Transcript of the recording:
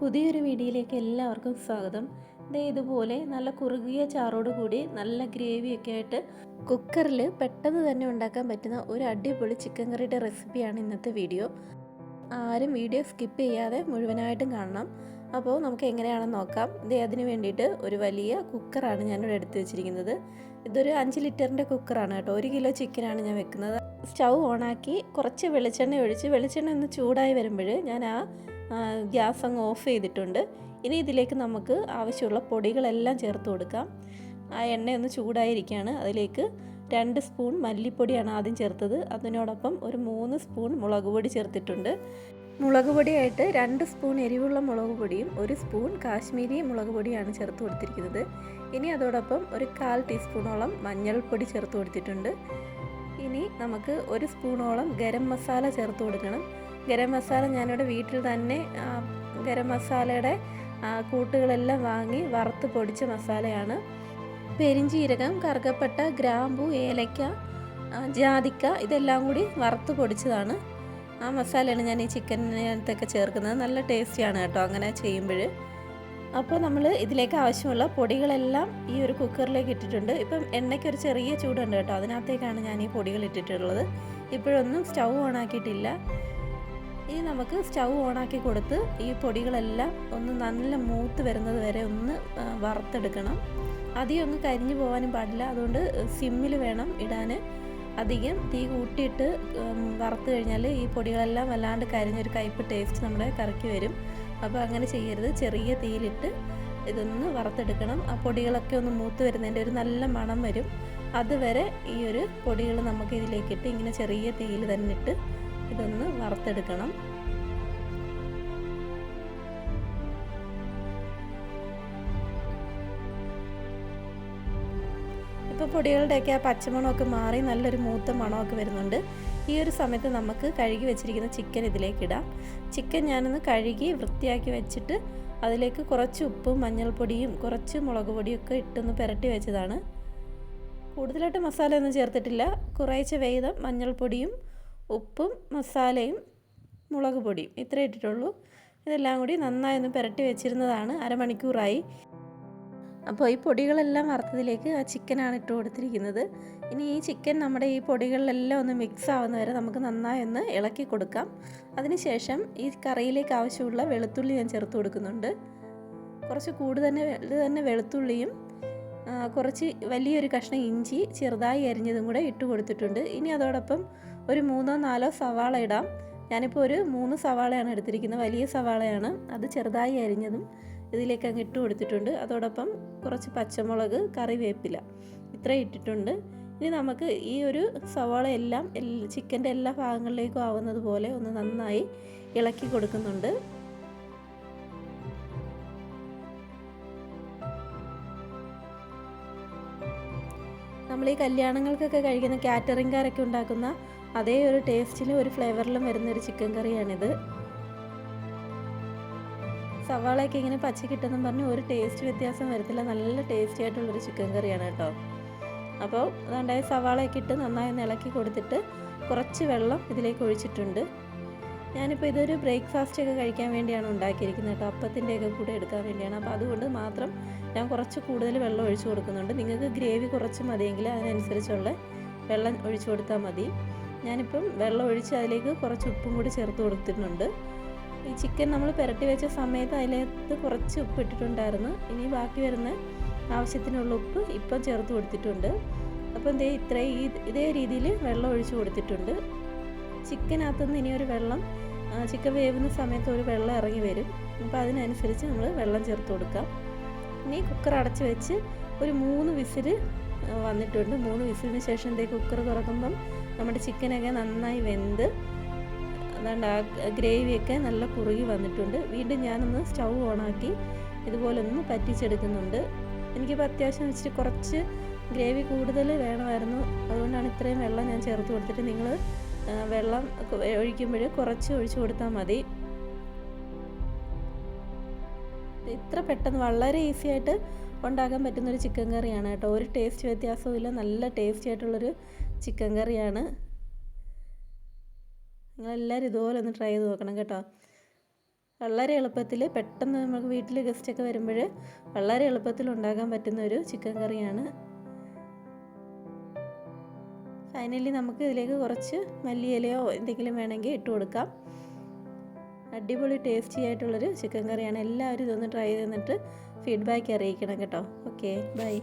പുതിയൊരു വീഡിയോയിലേക്ക് എല്ലാവർക്കും സ്വാഗതം. ദേ ഇതുപോലെ നല്ല കുറുകിയ ചാറോട് കൂടി നല്ല ഗ്രേവിയൊക്കെ ആയിട്ട് കുക്കറിൽ പെട്ടെന്ന് തന്നെ ഉണ്ടാക്കാൻ പറ്റുന്ന ഒരു അടിപൊളി ചിക്കൻ കറിയുടെ റെസിപ്പിയാണ് ഇന്നത്തെ വീഡിയോ. ആരും വീഡിയോ സ്കിപ്പ് ചെയ്യാതെ മുഴുവനായിട്ടും കാണണം. അപ്പോൾ നമുക്ക് എങ്ങനെയാണെന്ന് നോക്കാം. ദേ അതിന് വേണ്ടിയിട്ട് ഒരു വലിയ കുക്കറാണ് ഞാനിവിടെ എടുത്തു വെച്ചിരിക്കുന്നത്. ഇതൊരു അഞ്ച് ലിറ്ററിന്റെ കുക്കറാണ് കേട്ടോ. ഒരു കിലോ ചിക്കനാണ് ഞാൻ വെക്കുന്നത്. സ്റ്റൗ ഓണാക്കി കുറച്ച് വെളിച്ചെണ്ണ ഒഴിച്ച് വെളിച്ചെണ്ണ ഒന്ന് ചൂടായി വരുമ്പോൾ ഞാൻ ആ ഗ്യാസ് അങ്ങ് ഓഫ് ചെയ്തിട്ടുണ്ട്. ഇനി ഇതിലേക്ക് നമുക്ക് ആവശ്യമുള്ള പൊടികളെല്ലാം ചേർത്ത് കൊടുക്കാം. ആ എണ്ണയൊന്ന് ചൂടായിരിക്കുകയാണ് അതിലേക്ക് രണ്ട് സ്പൂൺ മല്ലിപ്പൊടിയാണ് ആദ്യം ചേർത്തത്. അതിനോടൊപ്പം ഒരു മൂന്ന് സ്പൂൺ മുളക് പൊടി ചേർത്തിട്ടുണ്ട്. മുളക് പൊടിയായിട്ട് രണ്ട് സ്പൂൺ എരിവുള്ള മുളക് പൊടിയും ഒരു സ്പൂൺ കാശ്മീരി മുളക് പൊടിയാണ് ചേർത്ത് കൊടുത്തിരിക്കുന്നത്. ഇനി അതോടൊപ്പം ഒരു കാൽ ടീസ്പൂണോളം മഞ്ഞൾപ്പൊടി ചേർത്ത് കൊടുത്തിട്ടുണ്ട്. ഇനി നമുക്ക് ഒരു സ്പൂണോളം ഗരം മസാല ചേർത്ത് കൊടുക്കണം. ഗരം മസാല ഞാനിവിടെ വീട്ടിൽ തന്നെ ഗരം മസാലയുടെ കൂട്ടുകളെല്ലാം വാങ്ങി വറുത്ത് പൊടിച്ച മസാലയാണ്. പെരിഞ്ചീരകം കറുകപ്പട്ട ഗ്രാമ്പു ഏലക്ക ജാതിക്ക ഇതെല്ലാം കൂടി വറുത്ത് പൊടിച്ചതാണ്. ആ മസാലയാണ് ഞാൻ ഈ ചിക്കനകത്തൊക്കെ ചേർക്കുന്നത്. നല്ല ടേസ്റ്റിയാണ് കേട്ടോ അങ്ങനെ ചെയ്യുമ്പോൾ. അപ്പോൾ നമ്മൾ ഇതിലേക്ക് ആവശ്യമുള്ള പൊടികളെല്ലാം ഈ ഒരു കുക്കറിലേക്ക് ഇട്ടിട്ടുണ്ട്. ഇപ്പം എണ്ണയ്ക്ക് ഒരു ചെറിയ ചൂടുണ്ട് കേട്ടോ. അതിനകത്തേക്കാണ് ഞാൻ ഈ പൊടികൾ ഇട്ടിട്ടുള്ളത്. ഇപ്പോഴൊന്നും സ്റ്റൗ ഓൺ ആക്കിയിട്ടില്ല. ഇനി നമുക്ക് സ്റ്റൗ ഓണാക്കി കൊടുത്ത് ഈ പൊടികളെല്ലാം ഒന്ന് നല്ല മൂത്ത് വരുന്നത് വരെ ഒന്ന് വറുത്തെടുക്കണം. അധികം ഒന്ന് കരിഞ്ഞു പോകാനും പാടില്ല. അതുകൊണ്ട് സിമ്മിൽ വേണം ഇടാൻ അധികം തീ കൂട്ടിയിട്ട് വറുത്ത് കഴിഞ്ഞാൽ ഈ പൊടികളെല്ലാം വല്ലാണ്ട് കരിഞ്ഞൊരു കയ്പ് ടേസ്റ്റ് നമ്മുടെ കറിക്ക് വരും. അപ്പോൾ അങ്ങനെ ചെയ്യരുത്. ചെറിയ തീയിലിട്ട് ഇതൊന്ന് വറുത്തെടുക്കണം. ആ പൊടികളൊക്കെ ഒന്ന് മൂത്ത് വരുന്നതിന്റെ ഒരു നല്ല മണം വരും. അതുവരെ ഈ ഒരു പൊടികൾ നമുക്ക് ഇതിലേക്കിട്ട് ഇങ്ങനെ ചെറിയ തീയിൽ തന്നെ ഇട്ട് ഇതൊന്ന് വറുത്തെടുക്കണം. ഇപ്പോൾ പൊടികളുടെയൊക്കെ ആ പച്ചമണമൊക്കെ മാറി നല്ലൊരു മൂത്ത മണമൊക്കെ വരുന്നുണ്ട്. ഈ ഒരു സമയത്ത് നമുക്ക് കഴുകി വെച്ചിരിക്കുന്ന ചിക്കൻ ഇതിലേക്ക് ഇടാം. ചിക്കൻ ഞാനൊന്ന് കഴുകി വൃത്തിയാക്കി വെച്ചിട്ട് അതിലേക്ക് കുറച്ച് ഉപ്പും മഞ്ഞൾപ്പൊടിയും കുറച്ച് മുളക് പൊടിയൊക്കെ ഇട്ടൊന്ന് പുരട്ടി വെച്ചതാണ്. കൂടുതലായിട്ട് മസാലയൊന്നും ചേർത്തിട്ടില്ല. കുറേശ്ശെ വേദം മഞ്ഞൾപ്പൊടിയും ഉപ്പും മസാലയും മുളക് പൊടിയും ഇത്ര ഇട്ടിട്ടുള്ളൂ. ഇതെല്ലാം കൂടി നന്നായി ഒന്ന് പുരട്ടി വെച്ചിരുന്നതാണ് അരമണിക്കൂറായി. അപ്പോൾ ഈ പൊടികളെല്ലാം വറുത്തതിലേക്ക് ആ ചിക്കനാണ് ഇട്ട് കൊടുത്തിരിക്കുന്നത്. ഇനി ഈ ചിക്കൻ നമ്മുടെ ഈ പൊടികളിലെല്ലാം ഒന്ന് മിക്സ് ആവുന്ന വരെ നമുക്ക് നന്നായി ഒന്ന് ഇളക്കി കൊടുക്കാം. അതിനുശേഷം ഈ കറിയിലേക്ക് ആവശ്യമുള്ള വെളുത്തുള്ളി ഞാൻ ചേർത്ത് കൊടുക്കുന്നുണ്ട്. കുറച്ച് കൂടുതൽ തന്നെ തന്നെ വെളുത്തുള്ളിയും കുറച്ച് വലിയൊരു കഷ്ണം ഇഞ്ചി ചെറുതായി അരിഞ്ഞതും കൂടെ ഇട്ട് കൊടുത്തിട്ടുണ്ട്. ഇനി അതോടൊപ്പം ഒരു മൂന്നോ നാലോ സവാള ഇടാം. ഞാനിപ്പോൾ ഒരു മൂന്ന് സവാളയാണ് എടുത്തിരിക്കുന്നത്. വലിയ സവാളയാണ്. അത് ചെറുതായി അരിഞ്ഞതും ഇതിലേക്ക് അങ്ങ് ഇട്ട് കൊടുത്തിട്ടുണ്ട്. അതോടൊപ്പം കുറച്ച് പച്ചമുളക് കറിവേപ്പില ഇത്ര ഇട്ടിട്ടുണ്ട്. ഇനി നമുക്ക് ഈ ഒരു സവാള എല്ലാം ചിക്കന്റെ എല്ലാ ഭാഗങ്ങളിലേക്കും ആവുന്നത് പോലെ ഒന്ന് നന്നായി ഇളക്കി കൊടുക്കുന്നുണ്ട്. നമ്മൾ ഈ കല്യാണങ്ങൾക്കൊക്കെ കഴിക്കുന്ന കാറ്ററിംഗുകാരൊക്കെ ഉണ്ടാക്കുന്ന അതേ ഒരു ടേസ്റ്റിലും ഒരു ഫ്ലേവറിലും വരുന്ന ഒരു ചിക്കൻ കറിയാണിത്. സവാളയൊക്കെ ഇങ്ങനെ പച്ച കിട്ടുന്നു പറഞ്ഞ് ഒരു ടേസ്റ്റ് വ്യത്യാസം വരത്തില്ല. നല്ല ടേസ്റ്റി ആയിട്ടുള്ളൊരു ചിക്കൻ കറിയാണ് കേട്ടോ. അപ്പോൾ അതുകൊണ്ടായി സവാളയൊക്കെ ഇട്ട് നന്നായി ഇളക്കി കൊടുത്തിട്ട് കുറച്ച് വെള്ളം ഇതിലേക്ക് ഒഴിച്ചിട്ടുണ്ട്. ഞാനിപ്പോൾ ഇതൊരു ബ്രേക്ക്ഫാസ്റ്റ് ഒക്കെ കഴിക്കാൻ വേണ്ടിയാണ് ഉണ്ടാക്കിയിരിക്കുന്നത് കേട്ടോ. അപ്പത്തിന്റെയൊക്കെ കൂടെ എടുക്കാൻ വേണ്ടിയാണ്. അപ്പോൾ അതുകൊണ്ട് മാത്രം ഞാൻ കുറച്ച് കൂടുതൽ വെള്ളം ഒഴിച്ചു കൊടുക്കുന്നുണ്ട്. നിങ്ങൾക്ക് ഗ്രേവി കുറച്ച് മതിയെങ്കിൽ അതിനനുസരിച്ചുള്ള വെള്ളം ഒഴിച്ചു കൊടുത്താൽ മതി. ഞാനിപ്പം വെള്ളം ഒഴിച്ച് അതിലേക്ക് കുറച്ച് ഉപ്പും കൂടി ചേർത്ത് കൊടുത്തിട്ടുണ്ട്. ഈ ചിക്കൻ നമ്മൾ പുരട്ടി വെച്ച സമയത്ത് അതിനകത്ത് കുറച്ച് ഉപ്പ് ഇട്ടിട്ടുണ്ടായിരുന്നു. ഇനി ബാക്കി വരുന്ന ആവശ്യത്തിനുള്ള ഉപ്പ് ഇപ്പം ചേർത്ത് കൊടുത്തിട്ടുണ്ട്. അപ്പം ദേ ഇത്ര ഈ ഇതേ രീതിയിൽ വെള്ളം ഒഴിച്ച് കൊടുത്തിട്ടുണ്ട്. ചിക്കനകത്തുനിന്ന് ഇനി ഒരു വെള്ളം ചിക്കൻ വേവുന്ന സമയത്ത് ഒരു വെള്ളം ഇറങ്ങി വരും. അപ്പോൾ അതിനനുസരിച്ച് നമ്മൾ വെള്ളം ചേർത്ത് കൊടുക്കാം. ഇനി കുക്കർ അടച്ച് വെച്ച് ഒരു മൂന്ന് വിസിൽ വന്നിട്ടുണ്ട്. മൂന്ന് വിസിലിന് ശേഷം ദേ കുക്കർ തുറക്കുമ്പം നമ്മുടെ ചിക്കനൊക്കെ നന്നായി വെന്ത് അതുകൊണ്ട് ആ ഗ്രേവിയൊക്കെ നല്ല കുറുകി വന്നിട്ടുണ്ട്. വീണ്ടും ഞാനൊന്ന് സ്റ്റൗ ഓണാക്കി ഇതുപോലൊന്ന് പറ്റിച്ചെടുക്കുന്നുണ്ട്. എനിക്കിപ്പോൾ അത്യാവശ്യം വെച്ചിട്ട് കുറച്ച് ഗ്രേവി കൂടുതൽ വേണമായിരുന്നു. അതുകൊണ്ടാണ് ഇത്രയും വെള്ളം ഞാൻ ചേർത്ത് കൊടുത്തിട്ട് നിങ്ങൾ വെള്ളം ഒഴിക്കുമ്പോൾ കുറച്ച് ഒഴിച്ചു കൊടുത്താൽ മതി. ഇത്ര പെട്ടെന്ന് വളരെ ഈസി ആയിട്ട് ഉണ്ടാക്കാൻ പറ്റുന്നൊരു ചിക്കൻ കറിയാണ് കേട്ടോ. ഒരു ടേസ്റ്റ് വ്യത്യാസവും ഇല്ല നല്ല ടേസ്റ്റി ആയിട്ടുള്ളൊരു ചിക്കൻ കറിയാണ്. നിങ്ങളെല്ലാവരും ഇതുപോലെ ഒന്ന് ട്രൈ ചെയ്ത് നോക്കണം കേട്ടോ. വളരെ എളുപ്പത്തിൽ പെട്ടെന്ന് നമുക്ക് വീട്ടിൽ ഗസ്റ്റൊക്കെ വരുമ്പോൾ വളരെ എളുപ്പത്തിൽ ഉണ്ടാക്കാൻ പറ്റുന്ന ഒരു ചിക്കൻ കറിയാണ്. ഫൈനലി നമുക്ക് ഇതിലേക്ക് കുറച്ച് മല്ലിയിലയോ എന്തെങ്കിലും വേണമെങ്കിൽ ഇട്ട് കൊടുക്കാം. അടിപൊളി ടേസ്റ്റി ആയിട്ടുള്ളൊരു ചിക്കൻ കറിയാണ്. എല്ലാവരും ഇതൊന്ന് ട്രൈ ചെയ്ത് ഫീഡ്ബാക്ക് അറിയിക്കണം കേട്ടോ. Okay bye